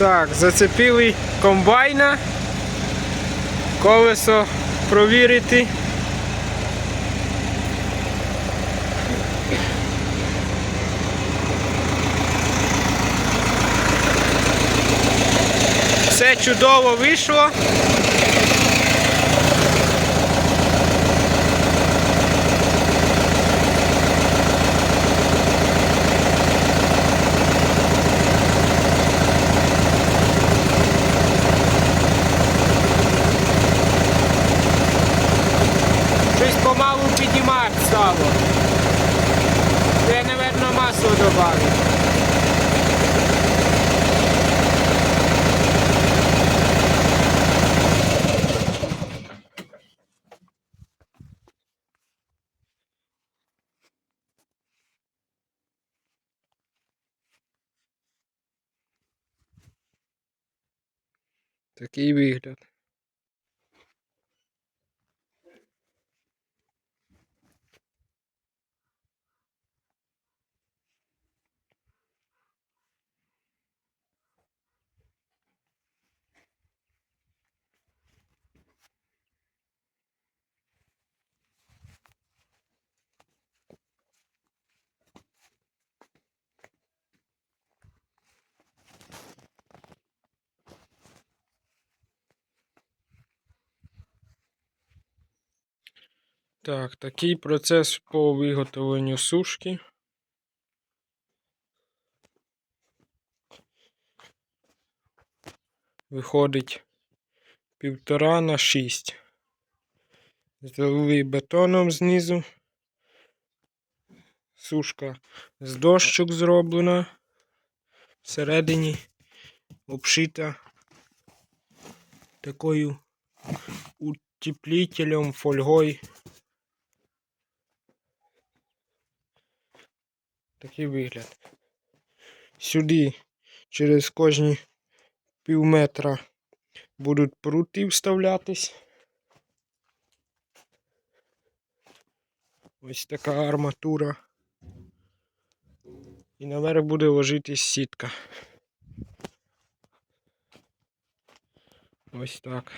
Так, зацепили комбайна. Колесо провірити. Все чудово вийшло. піднімати стало. Це, напевно, масло додали. Такий вигляд. Так, такий процес по виготовленню сушки. Виходить півтора на шість. Залили бетоном знизу. Сушка з дощок зроблена. Всередині обшита такою утеплителем, фольгою. Такий вигляд. Сюди через кожні пів метра будуть прути вставлятись. Ось така арматура. І наверх буде ложитись сітка. Ось так.